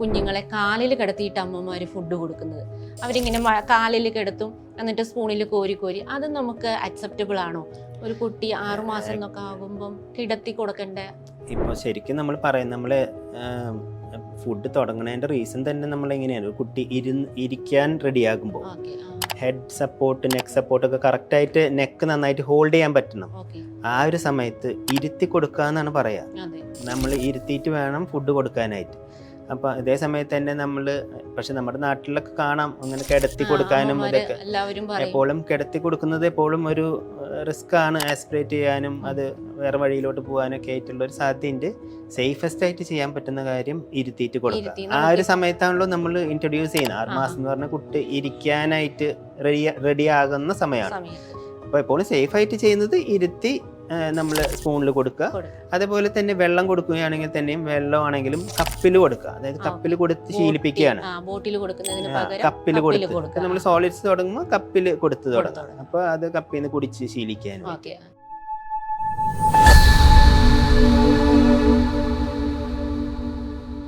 കുഞ്ഞുങ്ങളെ കാലിൽ കിടത്തിയിട്ട് അമ്മമാർ ഫുഡ് കൊടുക്കുന്നത്. അവരിങ്ങനെ കാലിൽ കിടത്തും എന്നിട്ട് സ്പൂണിൽ കോരി കോരി അത് നമുക്ക് അക്സെപ്റ്റബിൾ ആണോ? ഒരു കുട്ടി ആറുമാസം എന്നൊക്കെ ആകുമ്പം കിടത്തി കൊടുക്കണ്ട? ഇപ്പോൾ ശരിക്കും നമ്മൾ പറയും നമ്മൾ ഫുഡ് തുടങ്ങണതിന്റെ റീസൺ തന്നെ നമ്മൾ എങ്ങനെയാണ് കുട്ടി ഇരുന്ന് ഇരിക്കാൻ റെഡിയാകുമ്പോൾ ഹെഡ് സപ്പോർട്ട് നെക്ക് സപ്പോർട്ട് ഒക്കെ കറക്റ്റായിട്ട് നെക്ക് നന്നായിട്ട് ഹോൾഡ് ചെയ്യാൻ പറ്റണം. ആ ഒരു സമയത്ത് ഇരുത്തി കൊടുക്കുക എന്നാണ് പറയുക നമ്മൾ ഇരുത്തിയിട്ട് വേണം ഫുഡ് കൊടുക്കാനായിട്ട്. അപ്പോൾ ഇതേ സമയത്ത് തന്നെ നമ്മൾ പക്ഷെ നമ്മുടെ നാട്ടിലൊക്കെ കാണാം. അങ്ങനെ കിടത്തി കൊടുക്കാനും ഇതൊക്കെ. എപ്പോഴും കിടത്തി കൊടുക്കുന്നത് എപ്പോഴും ഒരു റിസ്ക് ആണ്. ആസ്പിറേറ്റ് ചെയ്യാനും അത് വേറെ വഴിയിലോട്ട് പോകാനൊക്കെ ആയിട്ടുള്ള ഒരു സാധ്യതയുണ്ട്. സേഫസ്റ്റ് ആയിട്ട് ചെയ്യാൻ പറ്റുന്ന കാര്യം ഇരുത്തിയിട്ട് കൊടുക്കുക. ആ ഒരു സമയത്താണല്ലോ നമ്മൾ ഇൻട്രൊഡ്യൂസ് ചെയ്യുന്നത്. ആറ് മാസം എന്ന് പറഞ്ഞ കുട്ടി ഇരിക്കാനായിട്ട് റെഡി റെഡി ആകുന്ന സമയമാണ്. അപ്പൊ അപ്പോൾ എപ്പോഴും സേഫ് ആയിട്ട് ചെയ്യുന്നത് ഇരുത്തി നമ്മൾ സ്പൂണിൽ കൊടുക്കുക. അതേപോലെ തന്നെ വെള്ളം കൊടുക്കുകയാണെങ്കിൽ തന്നെയും വെള്ളമാണെങ്കിലും കപ്പിൽ കൊടുക്കുക അതായത്. കപ്പിൽ കൊടുത്ത് ശീലിപ്പിക്കുകയാണ് കപ്പിൽ കപ്പിൽ കൊടുത്ത് കൊടുക്കുക. നമ്മൾ സോളിഡ്സ് തുടങ്ങുമ്പോൾ കപ്പിൽ കൊടുത്ത് തുടങ്ങുക അപ്പൊ അപ്പോൾ അത് കപ്പിൽ നിന്ന് കുടിച്ച് ശീലിക്കാനും